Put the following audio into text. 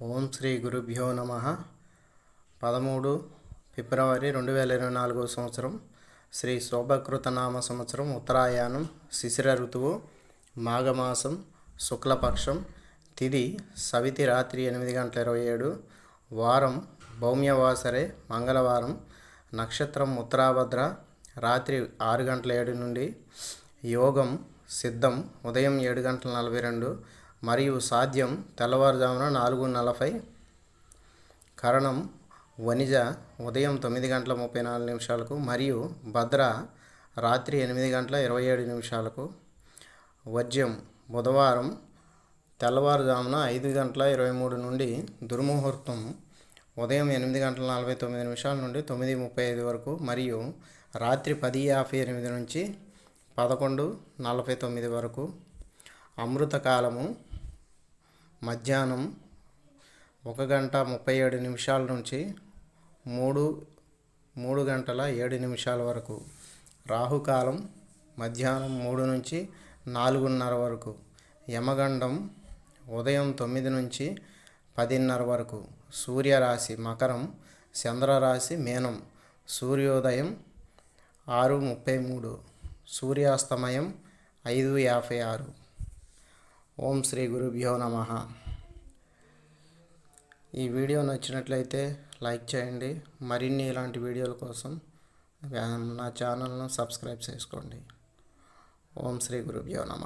ఓం శ్రీ గురుభ్యో నమ. పదమూడు ఫిబ్రవరి రెండు వేల ఇరవై నాలుగో సంవత్సరం శ్రీ శోభకృత నామ సంవత్సరం ఉత్తరాయాణం శిశిర ఋతువు మాఘమాసం శుక్లపక్షం తిది సవితి రాత్రి ఎనిమిది గంటల ఇరవై ఏడు వారం భౌమ్యవాసరే మంగళవారం నక్షత్రం ఉత్తరాభద్ర రాత్రి ఆరు గంటల ఏడు నుండి యోగం సిద్ధం ఉదయం ఏడు గంటల నలభై రెండు మరియు సాధ్యం తెల్లవారుజామున నాలుగు నలభై కరణం వనిజ ఉదయం తొమ్మిది గంటల ముప్పై నాలుగు నిమిషాలకు మరియు భద్ర రాత్రి ఎనిమిది గంటల ఇరవై ఏడు నిమిషాలకు వజ్యం బుధవారం తెల్లవారుజామున ఐదు గంటల ఇరవై మూడు నుండి దుర్ముహూర్తం ఉదయం ఎనిమిది గంటల నలభై తొమ్మిది నిమిషాల నుండి తొమ్మిది ముప్పై ఐదు వరకు మరియు రాత్రి పది యాభై ఎనిమిది నుంచి పదకొండు నలభై తొమ్మిది వరకు అమృతకాలము మధ్యాహ్నం ఒక గంట ముప్పై ఏడు నిమిషాల నుంచి మూడు మూడు గంటల ఏడు నిమిషాల వరకు. రాహుకాలం మధ్యాహ్నం మూడు నుంచి నాలుగున్నర వరకు. యమగండం ఉదయం తొమ్మిది నుంచి పదిన్నర వరకు. సూర్యరాశి మకరం చంద్రరాశి మేనం. సూర్యోదయం ఆరు ముప్పై మూడు. సూర్యాస్తమయం ఐదు యాభై ఆరు. ఓం శ్రీ గురుభ్యో నమ. ఈ వీడియో నచ్చినట్లయితే లైక్ చేయండి. మరిన్ని ఇలాంటి వీడియోల కోసం నా ఛానల్ను సబ్స్క్రైబ్ చేసుకోండి. ఓం శ్రీ గురుభ్యో నమ.